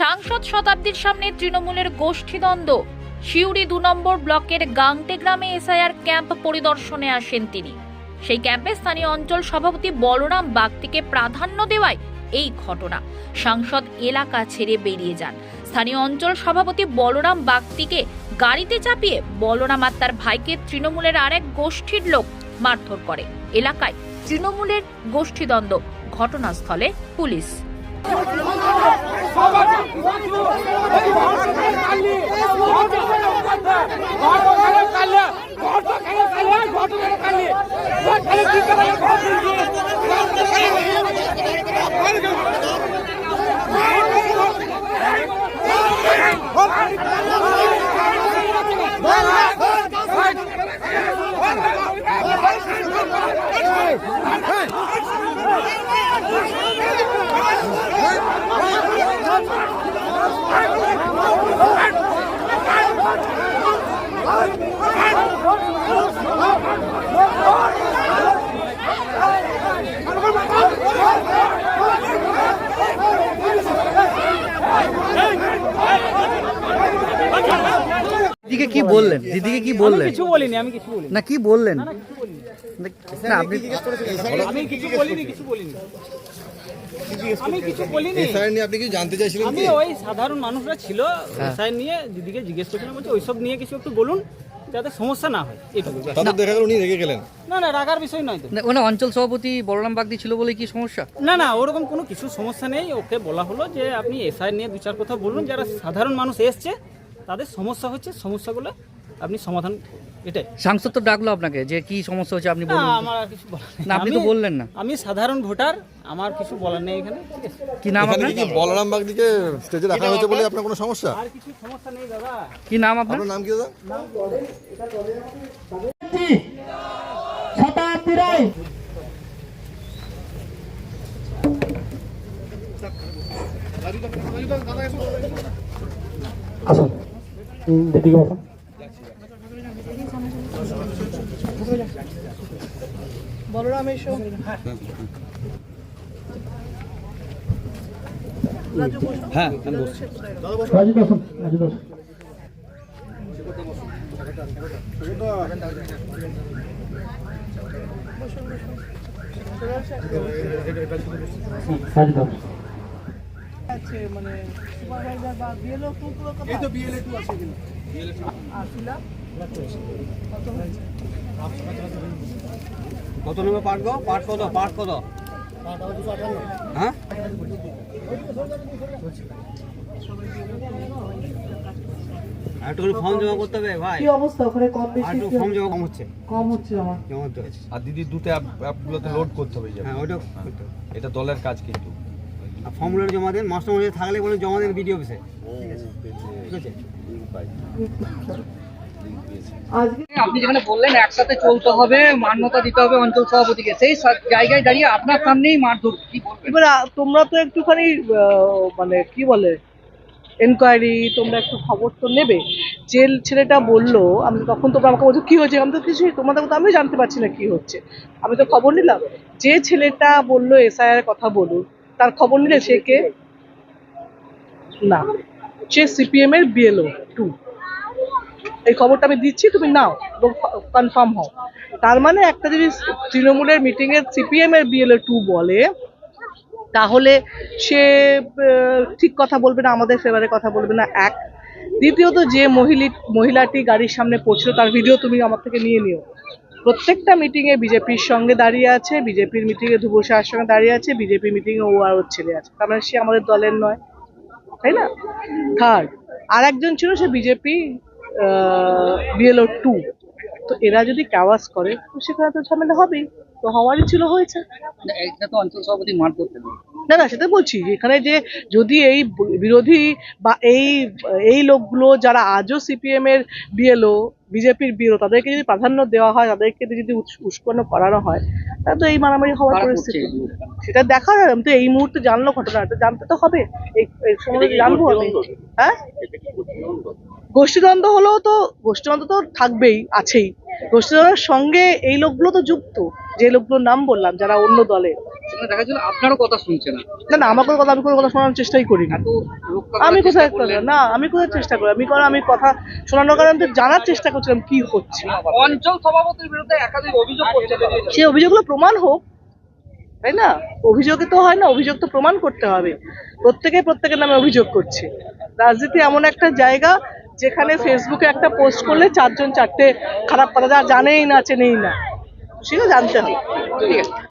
সাংসদ শতাব্দীর সামনে তৃণমূলের গোষ্ঠীদ্বন্দ্ব। শিউরি দু নম্বর ব্লকের গাংটে গ্রামে এসআইআর ক্যাম্প পরিদর্শনে আসেন তিনি। সেই ক্যাম্পে স্থানীয় অঞ্চল সভাপতি বলরাম বাগতিকে প্রাধান্য দেওয়ায় এই ঘটনা। সাংসদ এলাকা ছেড়ে বেরিয়ে যান। স্থানীয় অঞ্চল সভাপতি বলরাম বাগতিকে গাড়িতে চাপিয়ে বলরাম আর তার ভাইকে তৃণমূলের আরেক গোষ্ঠীর লোক মারধর করে। এলাকায় তৃণমূলের গোষ্ঠীদ্বন্দ্ব। ঘটনাস্থলে পুলিশ ঘর তো খেলে কালে ঘর তো খেলে কালে ঘর খেলে কি করে ঘর দিদিকে কি বললেন? দিদিকে কি আমি বললেন? কিছু বলিনি আমি কিছু বলিনি। না কি বললেন? না আপনি আমি কিছু বলিনি কিছু বলিনি। আমি কিছু বলিনি। এসআইআর নিয়ে আপনি কি জানতে চাইছিলেন আমি ওই সাধারণ মানুষরা ছিল হ্যাঁ। এসআই নিয়ে দিদিকে জিজ্ঞেস করছিলাম বলছে ওইসব নিয়ে কিছু একটু বলুন যাতে সমস্যা না হয়। এইটুকু তাদের দেখা গেল উনি রেগে গেলেন। না না রাগার বিষয় নয় তো। না, অঞ্চল সভাপতি বলরাম বাগদি ছিল বলে কি সমস্যা? না না ওরকম কোনো কিছু সমস্যা নেই। ওকে বলা হলো যে আপনি এসআই নিয়ে দু চার কথা বলুন যারা সাধারণ মানুষ এসছে তাদের সমস্যা হচ্ছে সমস্যাগুলো আপনি সমাধান এটাই। সাংসদ তো ডাকলো আপনাকে যে কি সমস্যা হচ্ছে আপনি না বলুন আমার আর কিছু বলার নেই। না, আপনি তো আমি- বললেন না। আমি সাধারণ ভোটার আমার কিছু বলার নেই এখানে ঠিক আছে? কি নাম এখানে আপনার? কি বলরাম বাগদিকে স্টেজে রাখা হয়েছে বলে আপনার কোনো সমস্যা? আর কিছু সমস্যা নেই দাদা। কি নাম আপনার? আপনার নাম কি দাদা? শতাব্দী রায় আসুন। হুম, দিদিকে বসুন রাজু বসুন রাজু বসুন হুম, রাজু বসুন কত নেবে পাট গো? পাট কত? পাট কত? হ্যাঁ? একটু ফর্ম জমা করতে হবে ভাই। কি অবস্থা? ওখানে কম আর বেশি একটু ফর্ম জমা কম হচ্ছে। কম হচ্ছে আমার। জমা করতে আর দিদি দুটো অ্যাপ অ্যাপগুলোতে লোড করতে হবে হ্যাঁ হবে। এটা দলের কাজ কিন্তু। আর ফর্মগুলো জমা দেন মাস্টার মধ্যে থাকলে বলে জমা দেন বিডিও অফিসে ঠিক আছে? আপনি যেখানে বললেন একসাথে চলতে হবে মান্যতা দিতে হবে অঞ্চল সভাপতিকে। সেই জায়গায় দাঁড়িয়ে আপনার সামনেই মারধর কি এবার তোমরা তো একটুখানি আহ, মানে কি বলে এনকোয়ারি তোমরা একটু খবর তো নেবে। যে ছেলেটা বলল আমি তখন তোমরা আমাকে বলছো কি হয়েছে? আমি তো কিছু তোমাদের কথা আমি জানতে পারছি না কি হচ্ছে। আমি তো খবর নিলাম। যে ছেলেটা বলল এসআইআর কথা বলুন তার খবর নিলে সে কে? না, সে সিপিএম এর বিএলও টু এই খবরটা আমি দিচ্ছি, তুমি নাও কনফার্ম হও। তার মানে একটা যদি তৃণমূলের মিটিং এর সিপিএম এর বিএলএ টু বলে, তাহলে সে ঠিক কথা বলবে না, আমাদের ফেভারে কথা বলবে না, এক। দ্বিতীয়ত যে মহিলি মহিলাটি গাড়ির সামনে পড়ছিল, তার ভিডিও তুমি আমার থেকে নিয়ে নিও। প্রত্যেকটা মিটিংয়ে বিজেপির সঙ্গে দাঁড়িয়ে আছে, বিজেপির মিটিংয়ে ধুবু শাহের সঙ্গে দাঁড়িয়ে আছে, বিজেপি মিটিংয়ে ও আর ওর ছেলে আছে তার মানে সে আমাদের দলের নয়। তাই না? থার্ড আর একজন ছিল সে বিজেপি বিএলও টু তো এরা যদি কাওয়াজ করে, তো সেখানে তো ঝামেলা হবেই। তো হওয়ারই ছিল হয়েছে। এটা তো অঞ্চল সভাপতি মার করতে না না সেটা বলছি এখানে যে যদি এই বিরোধী বা এই এই লোকগুলো যারা আজও সিপিএম এর বিএলও বিজেপির বিরো তাদেরকে যদি প্রাধান্য দেওয়া হয় তাদেরকে যদি উস্কানো করানো হয় তাহলে তো এই মারামারি হওয়ার পরিস্থিতি। সেটা দেখা যায় আমি তো এই মুহূর্তে জানলো ঘটনা এটা জানতে তো হবে। এই এই সময় জানব আমি। হ্যাঁ? গোষ্ঠীদ্বন্দ্ব হলেও তো গোষ্ঠীদ্বন্দ্ব তো থাকবেই আছেই। গোষ্ঠীদ্বন্দ্বের সঙ্গে এই লোকগুলো তো যুক্ত যে লোকগুলোর নাম বললাম যারা অন্য দলে। সঙ্গে দেখা যাচ্ছিল আপনারও কথা শুনছে না। না না আমার কোনো কথা আমি কোনো কথা শোনানোর চেষ্টাই করি না আমি কোথায় না আমি কোথায় চেষ্টা করি? আমি কারণ আমি কথা শোনানোর কারণে আমি জানার চেষ্টা করছিলাম কি হচ্ছে। অঞ্চল সভাপতির বিরুদ্ধে একাধিক অভিযোগ করছে সেই অভিযোগগুলো প্রমাণ হোক তাই না? অভিযোগে তো হয় না অভিযোগ তো প্রমাণ করতে হবে। প্রত্যেকে প্রত্যেকের নামে অভিযোগ করছে। রাজনীতি এমন একটা জায়গা যেখানে ফেসবুকে একটা পোস্ট করলে চারজন চারটে খারাপ কথা যা জানেই না চেনেই না। সেটা জানতে হবে। ঠিক আছে।